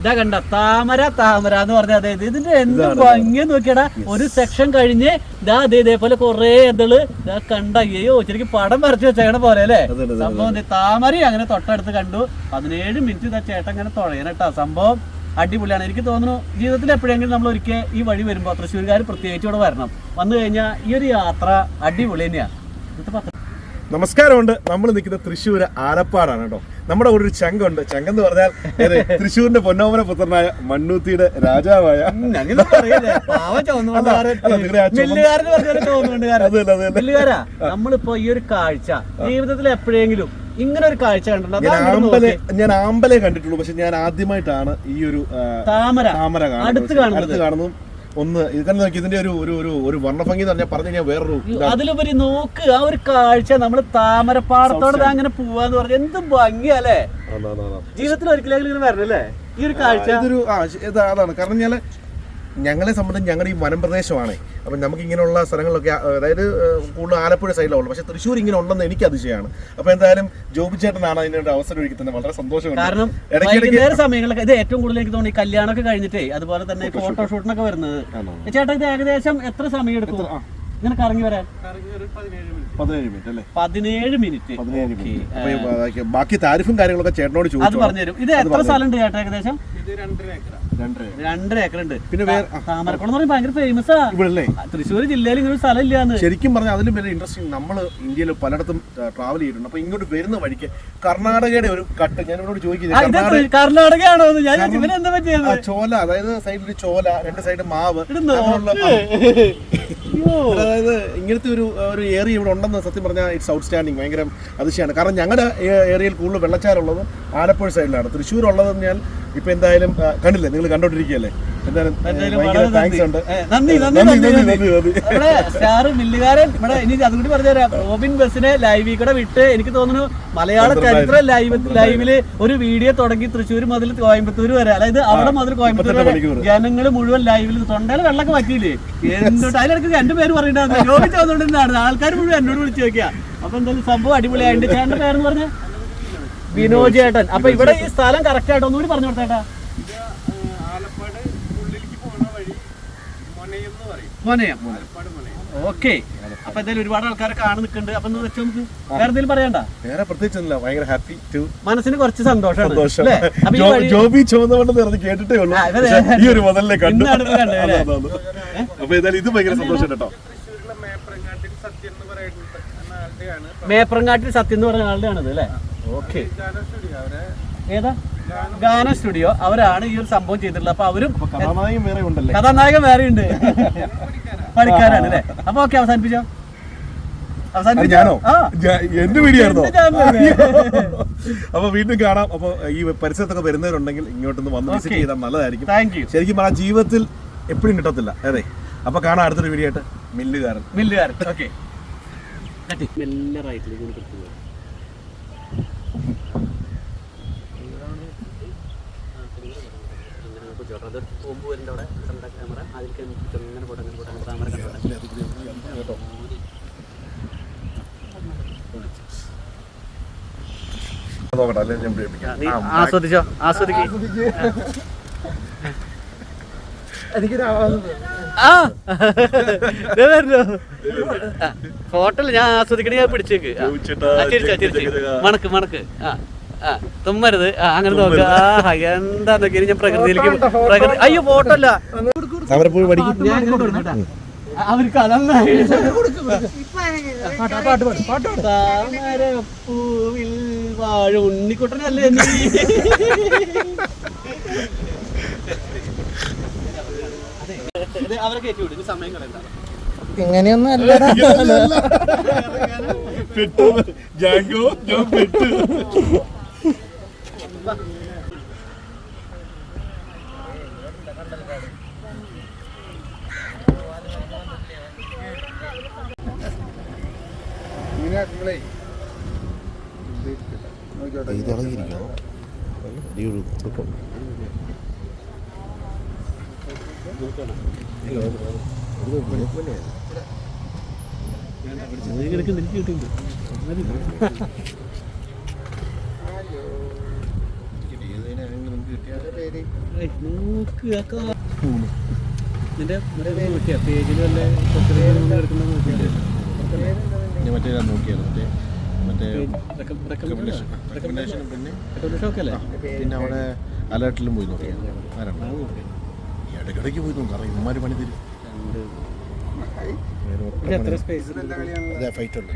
ഇതാ കണ്ട താമര താമര എന്ന് പറഞ്ഞ അതായത് ഇതിന്റെ എന്ത് ഭംഗി നോക്കിയടാ. ഒരു സെക്ഷൻ കഴിഞ്ഞ് ഇതാ അതെ ഇതേപോലെ കൊറേ ഇതൾ ഇതാ കണ്ട അയ്യോ ശരിക്കും പടം വരച്ചു വെച്ചേക്കണ പോലെ അല്ലേ? സംഭവം താമര അങ്ങനെ തൊട്ടടുത്ത് കണ്ടു. പതിനേഴ് മിനിറ്റ് ഇതാ ചേട്ടൻ അങ്ങനെ തുഴയണട്ടാ. സംഭവം അടിപൊളിയാണ്. എനിക്ക് തോന്നുന്നു ജീവിതത്തിൽ എപ്പോഴെങ്കിലും നമ്മൾ ഒരിക്കൽ ഈ വഴി വരുമ്പോൾ തൃശ്ശൂർകാർ പ്രത്യേകിച്ച് ഇവിടെ വരണം. വന്നു കഴിഞ്ഞാൽ ഈ ഒരു യാത്ര അടിപൊളി തന്നെയാണ് ഇന്നത്തെ പത്ര നമസ്കാരമുണ്ട്. നമ്മൾ നിൽക്കുന്ന തൃശ്ശൂർ ആലപ്പാടാണ് കേട്ടോ. നമ്മുടെ കൂടെ ഒരു ചങ്കുണ്ട്. ചങ്കെന്ന് പറഞ്ഞാൽ ഏത്? തൃശ്ശൂരിന്റെ പൊന്നോമന പുത്രനായ മണ്ണൂത്തിയുടെ രാജാവായ നമ്മളിപ്പോ ഈ ഒരു കാഴ്ച ജീവിതത്തിൽ എപ്പോഴെങ്കിലും ഇങ്ങനെ ഒരു കാഴ്ച കണ്ടിട്ടുണ്ടോ? ഞാൻ ആമ്പലേ കണ്ടിട്ടുള്ളൂ. പക്ഷെ ഞാൻ ആദ്യമായിട്ടാണ് ഈ ഒരു താമര. താമര കാണുന്നത്. അടുത്ത് കാണുന്നതും ഒന്ന് ഇത് കണ്ടു നോക്കി ഇതിന്റെ ഒരു ഒരു ഒരു ഒരു വർണഭംഗി തന്നെ പറഞ്ഞു കഴിഞ്ഞാൽ വേറൊരു. അതിലുപരി നോക്ക് ആ ഒരു കാഴ്ച നമ്മൾ താമരപ്പാടത്തോടെ അങ്ങനെ പോവാന്ന് പറഞ്ഞു എന്ത് ഭംഗിയല്ലേ. ജീവിതത്തിൽ ഒരിക്കലെങ്കിലും ഇങ്ങനെ വരണല്ലേ ഈ ഒരു കാഴ്ച. ഇതൊരു അതാണ്. കാരണം ഞാൻ ഞങ്ങളെ സംബന്ധിച്ച് ഞങ്ങളുടെ ഈ വനംപ്രദേശമാണ്. അപ്പം നമുക്ക് ഇങ്ങനെയുള്ള സ്ഥലങ്ങളിലൊക്കെ അതായത് കൂടുതൽ ആലപ്പുഴ സൈഡിലുള്ളൂ പക്ഷേ തൃശ്ശൂർ ഇങ്ങനെ ഉണ്ടെന്ന് എനിക്ക് അതിശയമാണ്. അപ്പോൾ എന്തായാലും ജോബി ചേട്ടനാണ് അതിനൊരു അവസരം ഒരുക്കി തന്നെ വളരെ സന്തോഷമുണ്ട്. കാരണം വൈകുന്നേര സമയങ്ങളൊക്കെ ഇത് ഏറ്റവും കൂടുതൽ എനിക്ക് തോന്നി കല്യാണമൊക്കെ കഴിഞ്ഞിട്ടേ അതുപോലെ തന്നെ ഫോട്ടോഷൂട്ടിനൊക്കെ വരുന്നത്? ചേട്ടാ ഇത് ഏകദേശം എത്ര സമയം എടുക്കും? ഇങ്ങനെ കറങ്ങി വരാൻ? പതിനേഴ് മിനിറ്റ് അല്ലേ? പതിനേഴ് മിനിറ്റ്. പതിനേഴ് മിനിറ്റ്. ബാക്കി- താരിഫും കാര്യങ്ങളൊക്കെ ചേട്ടനോട് അത് ചോദിച്ചു പറഞ്ഞുതരും ഇത് എത്ര സ്ഥലം ഉണ്ട് ചേട്ടാ ഏകദേശം? രണ്ടര ഏക്കർ. ഉണ്ട് പിന്നെ താമരക്കുളം എന്ന് പറയുമ്പോൾ ഭയങ്കര ഫേമസ് ആണ് ഇവിടെ തൃശ്ശൂർ ജില്ലയിൽ ഇങ്ങനെ ഒരു സ്ഥലം ഇല്ലാന്ന്. ശരിക്കും പറഞ്ഞാൽ അതിലും വലിയ ഇൻട്രസ്റ്റിംഗ് നമ്മൾ ഇന്ത്യയിൽ പലയിടത്തും ട്രാവൽ ചെയ്തിട്ടുണ്ട്. അപ്പൊ ഇങ്ങോട്ട് വരുന്ന വഴിക്ക് കർണാടകയുടെ ഒരു കട്ട് ഞാൻ ഇവരോട് ചോദിക്കുന്നത് ഇത് കർണാടകയാണോ ഞാൻ ചോല. അതായത് സൈഡിൽ ചോല രണ്ട് സൈഡ് മാവ്. അതായത് ഇങ്ങനത്തെ ഒരു ഒരു ഏരിയ ഇവിടെ ഉണ്ടെന്ന് സത്യം പറഞ്ഞാൽ ഇറ്റ്സ് ഔട്ട്സ്റ്റാൻഡിങ് ഭയങ്കര അതിശയമാണ്. കാരണം ഞങ്ങളുടെ ഏരിയയിൽ കൂടുതൽ വെള്ളച്ചാലുള്ളത് ആലപ്പുഴ സൈഡിലാണ് തൃശ്ശൂർ ഉള്ളത് ഞാൻ ഇപ്പൊ എന്തായാലും കണ്ടില്ലേ? നിങ്ങൾ കണ്ടോണ്ടിരിക്കുകയല്ലേ? നമ്മുടെ സ്റ്റാർ മില്ലുകാരൻ ഇവിടെ ഇനി പറഞ്ഞുതരാം. റോബിൻ ബസിനെ ലൈവിൽ കൂടെ വിട്ട് എനിക്ക് തോന്നുന്നു മലയാള ചരിത്ര ലൈവ് ലൈവിൽ ഒരു വീഡിയോ തുടങ്ങി തൃശ്ശൂർ മുതൽ കോയമ്പത്തൂർ വരെ. അതായത് അവിടെ മുതൽ കോയമ്പത്തൂർ വരെ ജനങ്ങൾ മുഴുവൻ ലൈവിൽ തൊണ്ടയിൽ വെള്ളമൊക്കെ പറ്റിയില്ലേ എന്തുകൊണ്ട് അതിലിടക്ക് എന്റെ പേര് പറയണ്ടായിരുന്നു ജോബി ചോദിച്ചിട്ടുണ്ടാണ് ആൾക്കാർ മുഴുവൻ എന്നോട് വിളിച്ചു നോക്കിയാ അപ്പൊ എന്തായാലും സംഭവം അടിപൊളിയായിട്ട് ചേട്ടന്റെ പേരെന്ന് പറഞ്ഞ? വിനോദ് ചേട്ടൻ. അപ്പൊ ഇവിടെ ഈ സ്ഥലം കറക്റ്റ് ആയിട്ട് ഒന്നുകൂടി പറഞ്ഞു കൊടുത്തേട്ടാ. മോനയം ഓക്കെ. അപ്പൊ എന്തായാലും ഒരുപാട് ആൾക്കാരെ കാണു നിൽക്കുന്നുണ്ട്. അപ്പൊ നമുക്ക് വേറെ എന്തെങ്കിലും പറയണ്ട? വേറെ പ്രത്യേകിച്ചൊന്നുമില്ല. ഭയങ്കര ഹാപ്പി ടു മനസ്സിന് കുറച്ച് സന്തോഷമാണ് സന്തോഷം. ജോബി കേട്ടിട്ടേ ഉള്ളൂ. ഈ ഒരു മുതലിനെ കണ്ടു. അപ്പൊ ഏതായാലും ഇത് ഭയങ്കര സന്തോഷം കേട്ടോ. മേപ്രങ്ങാട്ടിൽ സത്യം എന്ന് പറഞ്ഞ ആളുടെ ആണത് അല്ലേ ഓക്കെ. ഏതാ? ഗാന സ്റ്റുഡിയോ അവരാണ് ഈ ഒരു സംഭവം ചെയ്തിട്ടുള്ളത്. അപ്പൊ അവരും അപ്പൊ കഥാനായകൻ വേറെ ഉണ്ടല്ലേ? കഥാനായകൻ വേറെ ഉണ്ട്. പണിക്കാരാണ് അല്ലേ? അപ്പൊ ഓക്കെ അവസാനിപ്പിച്ചോ? ഞാനോ? എന്റെ വീഡിയോ? അപ്പൊ വീണ്ടും കാണാം. അപ്പൊ ഈ പരിസരത്തൊക്കെ വരുന്നവരുണ്ടെങ്കിൽ ഇങ്ങോട്ടൊന്ന് വന്ന് വിസിറ്റ് ചെയ്താൽ നല്ലതായിരിക്കും. താങ്ക് യു ശരിക്കും പറഞ്ഞാൽ ജീവിതത്തിൽ എപ്പോഴും കിട്ടത്തില്ല. അതെ. അപ്പൊ കാണാം അടുത്തൊരു വീഡിയോ ആയിട്ട്. മില്ലുകാരൻ. മില്ലുകാരൻ. ഓക്കെ. മെല്ലെ റൈറ്റിലേക്ക് ഒന്ന് കിട്ടുക നോക്കട്ടെ അല്ലെ ഞാൻ പ്രേമിക്കാം. നീ ആ, ആസ്വദിച്ചോ? ആസ്വദിക്ക്. ആ. ദേ ക്യാമറ ആ, ഫോട്ടോയിൽ ഞാൻ ആസ്വദിക്കണേ ഞാൻ പിടിച്ചേക്ക്. ആ. ചോദിച്ചിട്ടാ, ആ, ചിരിച്ചോ, ചെക്ക് ചിരിച്ച്. ചെക്ക് പിടിച്ചേക്ക് മണക്ക് മണക്ക്. ആ. തുമ്മരുത്. അങ്ങനെ നോക്കുക ആ എന്താ നോക്കിയാൽ ഞാൻ പ്രകൃതിയിലേക്ക് പ്രകൃതി അയ്യോ ഫോട്ടോ അല്ല അവർക്ക് അതൊന്നായി താമരപ്പൂവിൽ വാഴ ഉണ്ണിക്കുട്ടനല്ലേ നീ? ഇത് അവരെ കയറ്റി വിടും. സമയം കളയണ്ട. ഇങ്ങനെയൊന്നും അല്ല പെട്ടു. ജാങ്കോ ഞാൻ പെട്ടു. ഇതളകിയിരിക്കണോ ഏയ്, നോക്ക് ആ കാ- നിന്റെ പേജിൽ വല്ല കിടക്കുന്ന നോക്കിയാ ഞാൻ മറ്റേ ഞാൻ നോക്കിയായിരുന്നു മറ്റേ മറ്റേ റെക്കമെൻഡേഷൻ റെക്കമെൻഡേഷനും പിന്നെ പിന്നെ അവിടെ അലേർട്ടിലും പോയി നോക്കിയായിരുന്നു ആരാണ്. ഇടയ്ക്കിടയ്ക്ക് പോയി നോക്കാം കാരണം ഇമ്മാര് പണി തരും. ഫൈറ്റ് ഉണ്ട്.